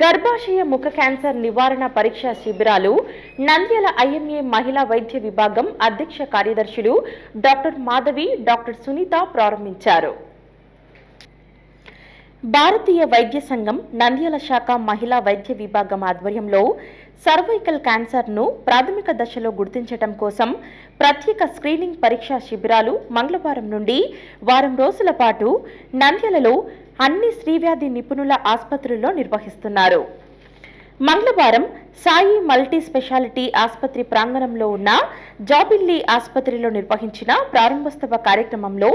గర్భాశయ ముఖ క్యాన్సర్ నివారణ పరీక్ష శిబిరాలు నంద్యాల ఐఎంఏ మహిళా వైద్య విభాగం అధ్యక్ష కార్యదర్శులు డాక్టర్ మాధవి డాక్టర్ సునీత ప్రారంభించారు. భారతీయ వైద్య సంఘం నంద్యాల శాఖ మహిళా వైద్య విభాగం ఆధ్వర్యంలో సర్వైకల్ క్యాన్సర్ను ప్రాథమిక దశలో గుర్తించడం కోసం ప్రత్యేక స్క్రీనింగ్ పరీక్షా శిబిరాలు మంగళవారం నుండి వారం రోజుల పాటు నంద్యాలలో అన్ని శ్రీవ్యాధి నిపుణుల ఆసుపత్రుల్లో నిర్వహిస్తున్నారు. మంగళవారం సాయి మల్టీ స్పెషాలిటీ ఆసుపత్రి ప్రాంగణంలో ఉన్న జాబిల్లీ ఆసుపత్రిలో నిర్వహించిన ప్రారంభోత్సవ కార్యక్రమంలో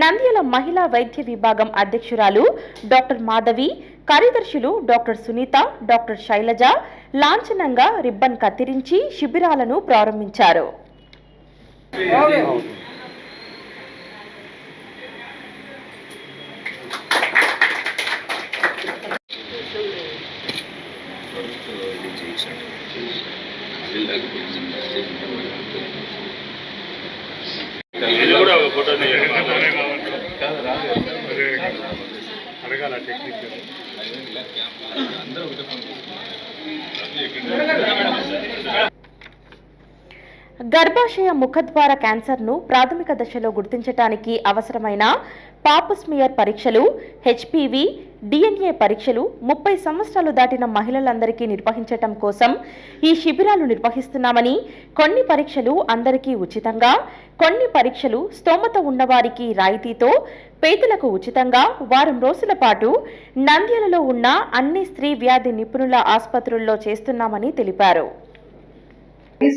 నంద్యాల మహిళా వైద్య విభాగం అధ్యక్షురాలు డాక్టర్ మాధవి కార్యదర్శులు డాక్టర్ సునీత డాక్టర్ శైలజ లాంఛనంగా రిబ్బన్ కత్తిరించి శిబిరాలను ప్రారంభించారు. ఇది కూడా ఒక ఫోటో అడగాల టెక్నిక్ గర్భాశయ ముఖద్వార క్యాన్సర్ను ప్రాథమిక దశలో గుర్తించడానికి అవసరమైన పాపస్మియర్ పరీక్షలు హెచ్పివి డిఎన్ఏ పరీక్షలు ముప్పై సంవత్సరాలు దాటిన మహిళలందరికీ నిర్వహించటం కోసం ఈ శిబిరాలు నిర్వహిస్తున్నామని కొన్ని పరీక్షలు అందరికీ ఉచితంగా కొన్ని పరీక్షలు స్తోమత ఉన్నవారికి రాయితీతో పేదలకు ఉచితంగా వారం రోజుల పాటు నంద్యాలలో ఉన్న అన్ని స్త్రీ వ్యాధి నిపుణుల ఆసుపత్రుల్లో చేస్తున్నామని తెలిపారు.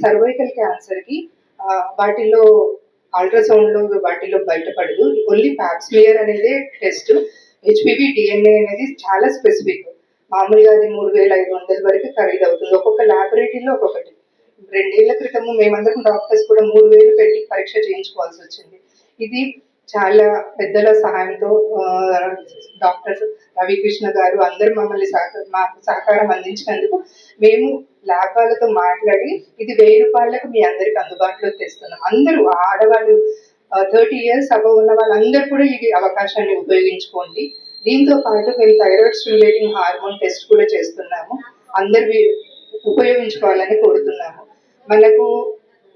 సర్వైకల్ క్యాన్సర్కి వాటిలో అల్ట్రాసౌండ్లో వాటిలో బయటపడదు. ఓన్లీ ప్యాప్స్మియర్ అనేది టెస్ట్. హెచ్పివి డిఎన్ఏ అనేది చాలా స్పెసిఫిక్ మామూలుగా అది మూడు వేల ఐదు వందల వరకు ఖరీదు అవుతుంది. ఒక్కొక్క ల్యాబొరేటరీలో ఒక్కొక్కటి. రెండేళ్ళ క్రితము మేమందరం డాక్టర్స్ కూడా మూడు వేలు పెట్టి పరీక్ష చేయించుకోవాల్సి వచ్చింది. ఇది చాలా పెద్దల సహాయంతో డాక్టర్ రవికృష్ణ గారు అందరూ మమ్మల్ని సహక మాకు సహకారం అందించినందుకు మేము ల్యాబ్ వాళ్ళతో మాట్లాడి ఇది వెయ్యి రూపాయలకు మీ అందరికి అందుబాటులోకి తెస్తున్నాం. అందరూ ఆడవాళ్ళు థర్టీ ఇయర్స్ అబవ్ ఉన్న వాళ్ళందరూ కూడా ఈ అవకాశాన్ని ఉపయోగించుకోండి. దీంతో పాటు మేము థైరాయిడ్ స్టిమ్యులేటింగ్ హార్మోన్ టెస్ట్ కూడా చేస్తున్నాము. అందరు ఉపయోగించుకోవాలని కోరుతున్నాము. మనకు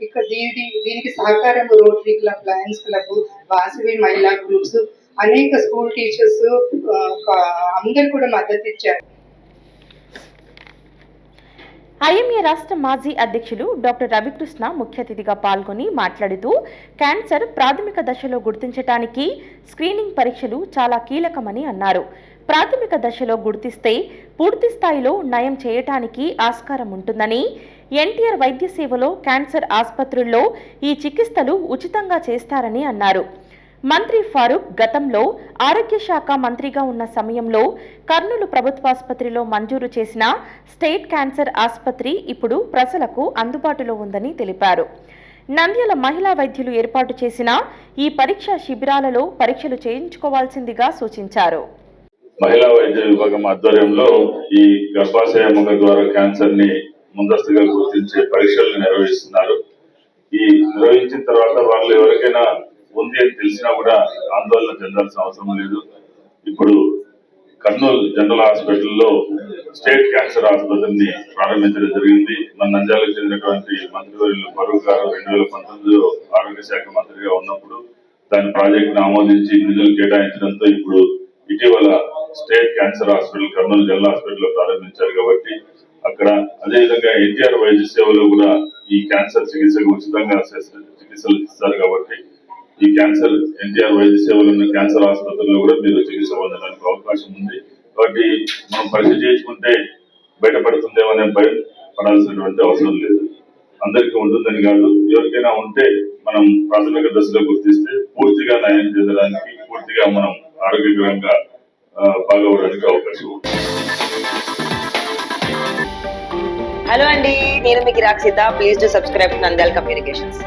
ఇక్కడ దీని దీనికి సహకారం rotary club lions club Vasavi మహిళా గ్రూప్స్ అనేక స్కూల్ టీచర్స్ అందరు కూడా మద్దతు ఇచ్చారు. ఐఎంఏ రాష్ట్ర మాజీ అధ్యక్షులు డాక్టర్ రవికృష్ణ ముఖ్య అతిథిగా పాల్గొని మాట్లాడుతూ క్యాన్సర్ ప్రాథమిక దశలో గుర్తించటానికి స్క్రీనింగ్ పరీక్షలు చాలా కీలకమని అన్నారు. ప్రాథమిక దశలో గుర్తిస్తే పూర్తి స్థాయిలో నయం చేయటానికి ఆస్కారం ఉంటుందని ఎన్టీఆర్ వైద్య సేవలో క్యాన్సర్ ఆసుపత్రుల్లో ఈ చికిత్సలు ఉచితంగా చేస్తారని అన్నారు. మంత్రి ఫారూక్ గతంలో ఆరోగ్య శాఖ మంత్రిగా ఉన్న సమయంలో కర్నూలు ప్రభుత్వాసుపత్రిలో మంజూరు చేసిన స్టేట్ క్యాన్సర్ ఆసుపత్రి ఇప్పుడు ప్రజలకు అందుబాటులో ఉందని తెలిపారు. నంద్యాల మహిళా వైద్యులు ఏర్పాటు చేసిన ఈ పరీక్షా శిబిరాలలో పరీక్షలు చేయించుకోవాల్సిందిగా సూచించారు. మహిళా వైద్య విభాగం ఆధ్వర్యంలో ఈ గర్భాశయ ముఖ ద్వారా క్యాన్సర్ని ముందస్తుగా గుర్తించే పరీక్షలు నిర్వహిస్తున్నారు. ఈ నిర్వహించిన తర్వాత వాళ్ళు ఎవరికైనా ఉంది అని తెలిసినా కూడా ఆందోళన చెందాల్సిన అవసరం లేదు. ఇప్పుడు కర్నూలు జనరల్ హాస్పిటల్లో స్టేట్ క్యాన్సర్ ఆసుపత్రిని ప్రారంభించడం జరిగింది. మన నంద్యాలకు చెందినటువంటి మంత్రివర్యులు ఫరూక్ గారు రెండు వేల పంతొమ్మిదిలో ఆరోగ్య శాఖ మంత్రిగా ఉన్నప్పుడు దాని ప్రాజెక్టును ఆమోదించి నిధులు కేటాయించడంతో ఇప్పుడు ఇటీవల state cancer hospital Kurnool general హాస్పిటల్లో ప్రారంభించారు కాబట్టి అక్కడ అదేవిధంగా ఎన్టీఆర్ వైద్య సేవలో కూడా ఈ క్యాన్సర్ చికిత్సకు ఉచితంగా చికిత్సలు ఇస్తారు కాబట్టి ఈ క్యాన్సర్ ఎన్టీఆర్ వైద్య సేవలు ఉన్న క్యాన్సర్ ఆసుపత్రుల్లో కూడా మీరు చికిత్స పొందడానికి అవకాశం ఉంది. కాబట్టి మనం పరీక్ష చేయించుకుంటే బయటపడుతుందేమనే భయం పడాల్సినటువంటి అవసరం లేదు. అందరికీ ఉంటుందని కాదు. ఎవరికైనా ఉంటే మనం ప్రాథమిక దశలో గుర్తిస్తే పూర్తిగా నయం చెందడానికి పూర్తిగా మనం ఆరోగ్యకరంగా ఆ, బాగవడానికి అవకాశం ఉంది హలో అండి నేను మీకు Rakshitha please to subscribe Nandal communications